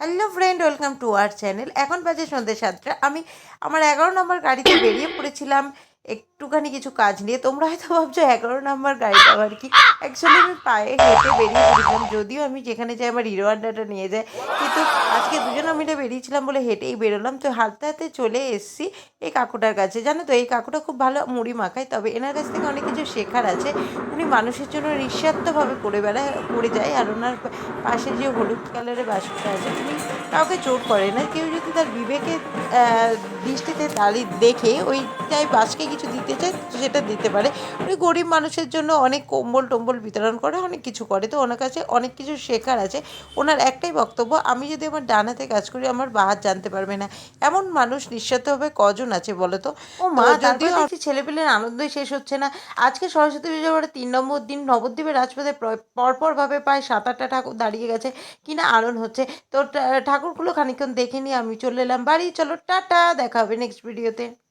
Hello friend welcome to our channel এখন বাজে সন্ধ্যে সাতটা। আমি আমার এগারো নম্বর গাড়িতে বেরিয়ে পড়েছিলাম একটুখানি কিছু কাজ নিয়ে তোমরা হয়তো ভাবছ, এগারো নম্বর গাড়িটা আবার কি? অ্যাকচুয়ালি আমি পায়ে হেঁটে বেরিয়ে পড়েছিলাম, যদিও আমি যেখানে যাই আমার হিরো আন্ডাটা নিয়ে যায়। কিন্তু আজকে দুজন আমি এটা বেরিয়েছিলাম বলে হেঁটেই বেরোলাম। তো হাঁটতে হাঁটতে চলে এসেছি এই কাকুটার কাছে। জানো তো, এই কাকুটা খুব ভালো মুড়ি মাখায়, তবে এনার কাছ থেকে অনেক কিছু শেখার আছে। উনি মানুষের জন্য নিঃস্বার্থভাবে করে বেড়ায়, করে যায়, আর ওনার পাশে যে হলুদ কালারের বাসটা আছে, উনি কাউকে চোট করে না। কেউ যদি তার বিবেকে দৃষ্টিতে তালি দেখে ওইটাই বাসকে কিছু দিতে চায় সেটা দিতে পারে। উনি গরিব মানুষের জন্য অনেক কম্বল টম্বল বিতরণ করে অনেক কিছু করে। তো ওনার কাছে অনেক কিছু শেখার আছে। ওনার একটাই বক্তব্য আমি যদি আমার ডান হাতে কাজ করি আমার বা হাত জানতে পারবে না। এমন মানুষ নিঃস্বার্থভাবে কজন আছে বলো তো? ও মা যদিও ছেলেপেলের আনন্দই শেষ হচ্ছে না। আজকে সরস্বতী পরে তিন নম্বর দিন নবদ্বীপের রাজপথে প্র- পরপরভাবে প্রায় সাত আটটা ঠাকুর দাঁড়িয়ে গেছে। কিনা আনন্দ হচ্ছে। তো ঠাকুরগুলো খানিকক্ষণ দেখে নিয়ে আমি চলে এলাম। বাড়ি চলো টাটা দেখা হবে নেক্সট ভিডিওতে